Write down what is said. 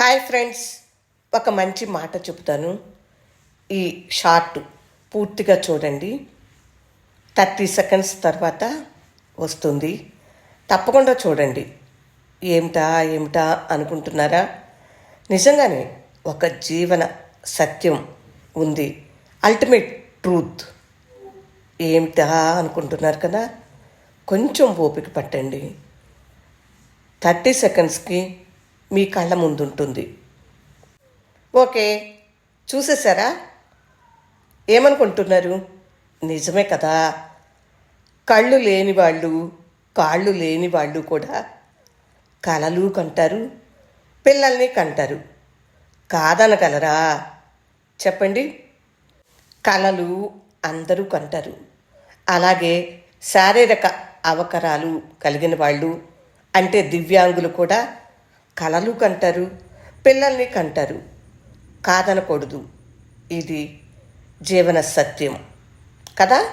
Hi friends ఒక మంచి మాట చెబుతాను. ఈ షార్ట్ పూర్తిగా చూడండి. థర్టీ సెకండ్స్ తర్వాత వస్తుంది. తప్పకుండా చూడండి. ఏమిటా ఏమిటా అనుకుంటున్నారా? నిజంగానే ఒక జీవన సత్యం ఉంది. అల్టిమేట్ ట్రూత్ ఏమిటా అనుకుంటున్నారు కదా? కొంచెం ఓపిక పట్టండి. థర్టీ సెకండ్స్కి మీ కళ్ళ ముందుంటుంది. ఓకే చూసేసారా? ఏమనుకుంటున్నారు? నిజమే కదా. కళ్ళు లేని వాళ్ళు కాళ్ళు లేని వాళ్ళు కూడా కలలు కంటారు పిల్లల్ని కంటారు. కాదనగలరా? చెప్పండి. కళలు అందరూ కంటారు. అలాగే శారీరక అవకరాలు కలిగిన వాళ్ళు అంటే దివ్యాంగులు కూడా కళలు కంటారు పిల్లల్ని కంటారు. కాదనకూడదు. ఇది జీవన సత్యం. కదా?